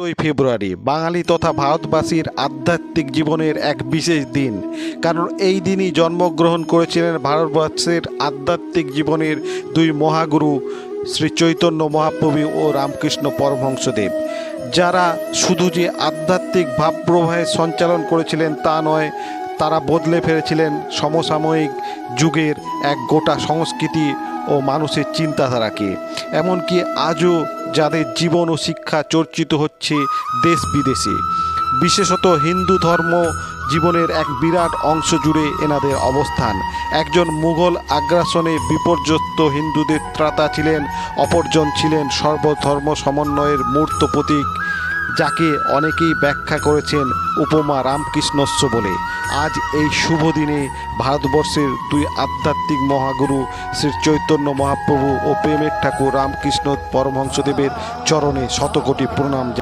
ষোলোই ফেব্রুয়ারি, বাঙালি তথা ভারতবাসীর আধ্যাত্মিক জীবনের এক বিশেষ দিন। কারণ এই দিনই জন্মগ্রহণ করেছিলেন ভারতবর্ষের আধ্যাত্মিক জীবনের দুই মহাগুরু শ্রী চৈতন্য মহাপ্রভু ও রামকৃষ্ণ পরমহংসদেব। যারা শুধু যে আধ্যাত্মিক ভাবপ্রবাহের সঞ্চালন করেছিলেন তা নয়, তারা বদলে ফেলেছিলেন সমসাময়িক যুগের এক গোটা সংস্কৃতি ও মানুষের চিন্তাধারাকে। এমনকি আজও যাদের জীবন ও শিক্ষা চর্চিত হচ্ছে দেশ বিদেশে। বিশেষত হিন্দু ধর্ম জীবনের এক বিরাট অংশ জুড়ে এনাদের অবস্থান। একজন মুঘল আগ্রাসনে বিপর্যস্ত হিন্দুদের ত্রাতা ছিলেন, অপরজন ছিলেন সর্বধর্ম সমন্বয়ের মূর্ত প্রতীক। যাকে অনেকেই ব্যাখ্যা করেছেন উপমা রামকৃষ্ণস্য বলে। আজ এই শুভ দিনে ভারতবর্ষের দুই আধ্যাত্মিক মহাগুরু শ্রী চৈতন্য মহাপ্রভু ও প্রেমের ঠাকুর রামকৃষ্ণ পরমহংসদেবের চরণে শতকোটি প্রণাম